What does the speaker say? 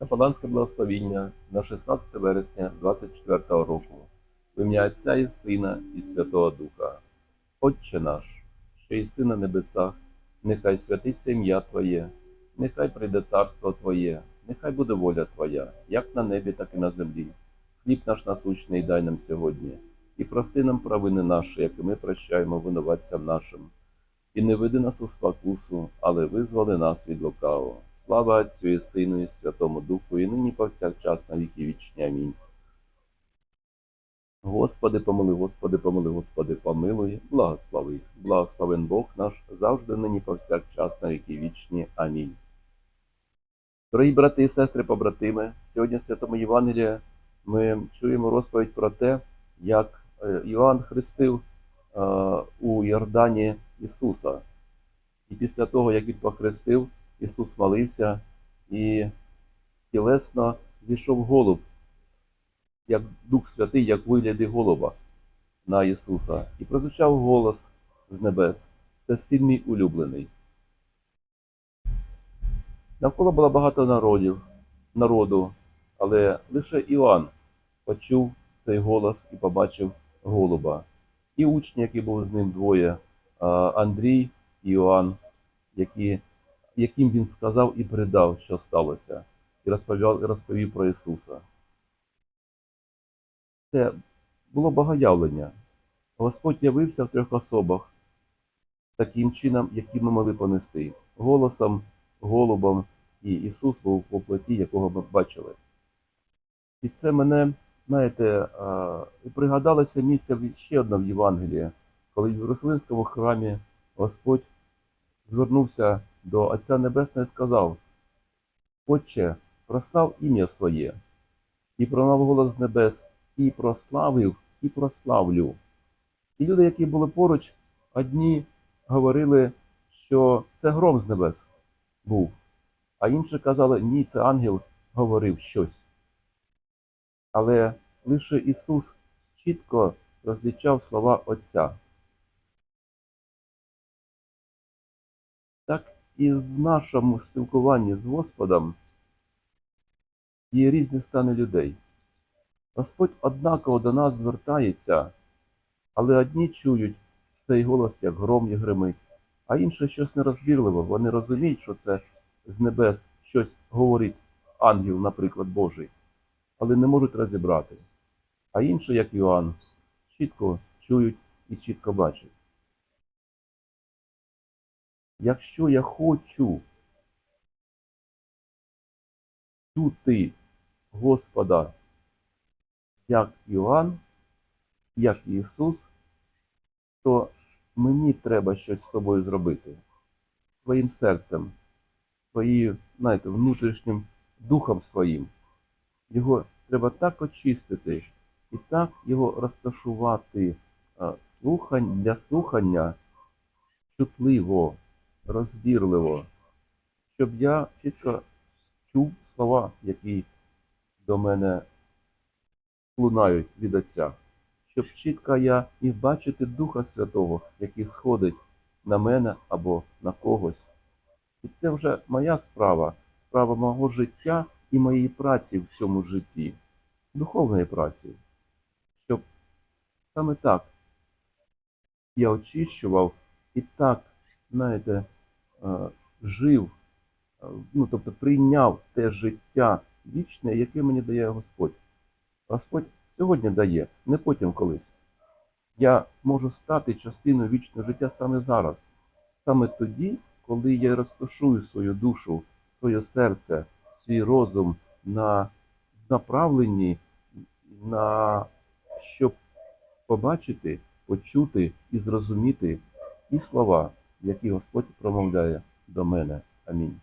Капеланське благословіння на 16 вересня 24 року. В ім'я Отця і Сина і Святого Духа. Отче наш, що єси на небесах, нехай святиться ім'я Твоє, нехай прийде царство Твоє, нехай буде воля Твоя, як на небі, так і на землі. Хліб наш насущний дай нам сьогодні, і прости нам провини наші, як і ми прощаємо винуватцям нашим. І не веди нас у спокусу, але визволи нас від лукавого. Слава Отцю і Сину, і Святому Духу, і нині повсякчас на віки вічні. Амінь. Господи, помили, Господи, помили, Господи, помилуй, благослови. Благословен Бог наш завжди нині повсякчас на віки вічні. Амінь. Дорогі брати і сестри, побратими, сьогодні в Святому Євангелії ми чуємо розповідь про те, як е, Іоанн хрестив е, у Йордані Ісуса. І після того, як він похрестив, Ісус молився і тілесно зійшов голуб, як Дух Святий, як вигляді голуба на Ісуса. І прозвучав голос з небес. Це син мій улюблений. Навколо було багато народів, народу, але лише Іоанн почув цей голос і побачив голуба. І учні, які були з ним двоє, Андрій і Іоанн, які, яким він сказав і передав, що сталося, і розповів, розповів про Ісуса. Це було богоявлення. Господь явився в трьох особах таким чином, яким ми могли понести голосом, голубом, і Ісус був у плоті, якого ми бачили. І це мене, знаєте, пригадалося місце ще одне в Євангелії, коли в Єрусалимському храмі Господь звернувся до Отця Небесного і сказав: Отче, прослав ім'я своє, і пронав голос з небес, і прославив, і прославлю. І люди, які були поруч, одні говорили, що це гром з небес був, а інші казали, ні, це ангел говорив щось. Але лише Ісус чітко розлічав слова Отця. І в нашому спілкуванні з Господом є різні стани людей. Господь однаково до нас звертається, але одні чують цей голос, як гром і гримить, а інші щось нерозбірливо. Вони розуміють, що це з небес щось говорить ангел, наприклад, Божий, але не можуть розібрати. А інші, як Іоанн, чітко чують і чітко бачать. Якщо я хочу чути Господа як Іоанн, як Ісус, то мені треба щось з собою зробити своїм серцем, своєю, знаєте, внутрішнім духом своїм. Його треба так очистити і так його розташувати слухань, для слухання чутливо, розбірливо, щоб я чітко чув слова, які до мене лунають від Отця, щоб чітко я міг бачити Духа Святого, який сходить на мене або на когось. І це вже моя справа, справа мого життя і моєї праці в цьому житті, духовної праці, щоб саме так я очищував і так, знаєте, жив, е, ну тобто прийняв те життя вічне, яке мені дає Господь. Господь сьогодні дає, не потім колись. Я можу стати частиною вічного життя саме зараз, саме тоді, коли я розташую свою душу, своє серце, свій розум на направленні, на щоб побачити, почути і зрозуміти ті слова, які Господь промовляє до мене. Амінь.